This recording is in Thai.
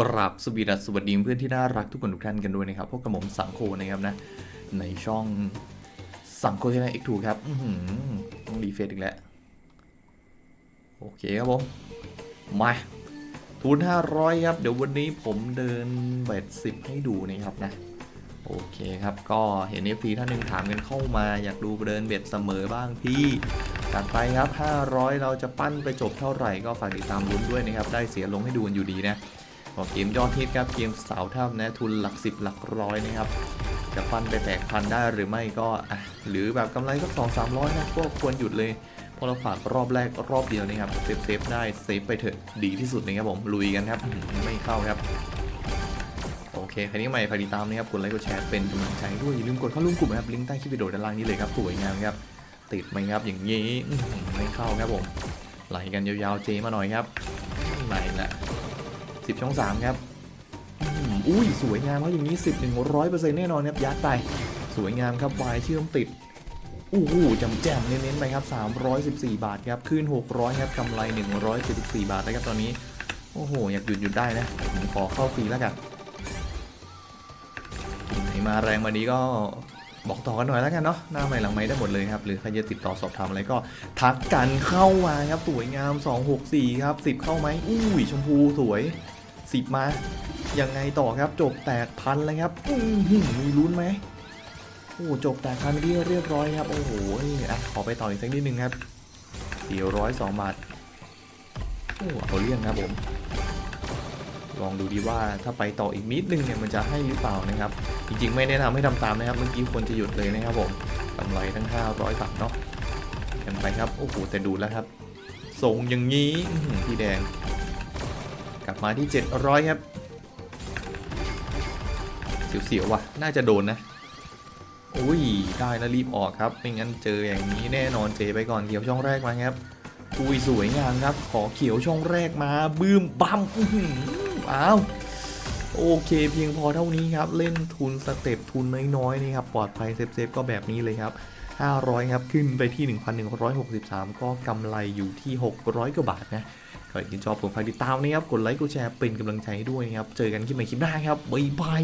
กราบสวีดัสสวัสดีเพื่อนที่น่ารักทุกคนทุกท่านกันด้วยนะครับพวกกระผมสังโคนะครับนะ ในช่องสังโคชนะเอ็กทูครับอื้อหือต้องรีเฟซอีกแล้ว โอเคครับผม มาทุน500 ครับ เดี๋ยววันนี้ผมเดินเบ็ดสิบให้ดูนะครับนะ โอเคครับ ก็เห็น f อท่านหนึ่งถามกันเข้ามา อยากดูเดินเบ็ดเสมอบ้างพี่จัดไปครับ 500 เราจะปั้นไปจบเท่าไหร่ก็ฝากติดตามลุ้นด้วยนะครับ ได้เสียลงให้ดูกันอยู่ดีนะ ก็เกมยอดฮิตครับเกมสาวถ้ำนะทุนหลักสิบหลักร้อยนะครับจะปั้นไปแตกพันได้หรือไม่ก็อะหรือแบบกำไรสักสองสามร้อยนะก็ควรหยุดเลยเพราะเราฝากรอบแรกรอบเดียวนะครับเซฟเซฟได้เซฟไปเถอะดีที่สุดนะครับผมลุยกันครับไม่เข้าครับโอเคใครที่ใหม่ฝากติดตามนะครับกดไลค์กดแชร์เป็นกำลังใจด้วยอย่าลืมกดเข้าร่วมกลุ่มนะครับลิงก์ใต้คลิปวิดีโอด้านล่างนี้เลยครับสวยงามครับติดไหมครับอย่างนี้ไม่เข้าครับผมไหลกันยาวๆเจมาหน่อยครับไหลละ สิบช่องสามครับอุ้ยสวยงามครับอย่างนี้สิบหนึ่งร้อยเปอร์เซ็นต์แน่นอนครับยัดไป สวยงามครับวายเชื่อมติดอู้หูจำแจมเน้นๆไปครับ 314 บาทครับขึ้น 600 ครับกำไร 174 บาทนะครับตอนนี้ โอ้โห อยากหยุดหยุดได้นะผมขอเข้าฟรีแล้วกันไหนมาแรงมาดีก็บอกต่อกันหน่อยแล้วกันเนาะหน้าใหม่หลังใหม่ได้หมดเลยครับ หรือใครจะติดต่อสอบถามอะไรก็ ทักกันเข้ามาครับ สวยงาม 264 ครับ 10 เข้าไหมอุ้ยชมพูสวย 10มา ยังไงต่อครับจบแตกพันเลยครับอื้อหือมีลุ้นไหมโอ้จบแตกพันที่เรียบร้อยครับโอ้โหอะขอไปต่ออีกสักนิดนึงครับ402บาทโอ้เอาเรื่องครับผมลองดูดีว่าถ้าไปต่ออีกนิดนึงเนี่ยมันจะให้หรือเปล่านะครับ จริงๆ ไม่แนะนำให้ทำตามนะครับเมื่อกี้ควรจะหยุดเลยนะครับผมกำไรทั้ง 500 บาทเนาะกันไปครับ โอ้โหแต่ดูแล้วครับส่งอย่างนี้พี่แดง กลับมาที่ 700 ครับเสียวๆว่ะ น่าจะโดนนะอุ้ย ได้แล้วรีบออกครับ ไม่งั้นเจออย่างนี้แน่นอนเจไปก่อนเขียวช่องแรกมาครับ อุ้ยสวยงามครับ ขอเขียวช่องแรกมา บืมบัมอื้อ้าว โอเค เพียงพอเท่านี้ครับ เล่นทุนสเต็ปทุนน้อยๆนี่ครับ ปลอดภัยเซฟๆก็แบบนี้เลยครับ 500 ครับ ขึ้นไปที่ 1,163 ก็กำไรอยู่ที่ 600 กว่าบาทนะ ใครที่ชอบผมฝากติดตามนะครับ กดไลค์ กดแชร์ เป็นกำลังใจให้ด้วยนะครับ เจอกันคลิปใหม่คลิปหน้าครับ บ๊ายบาย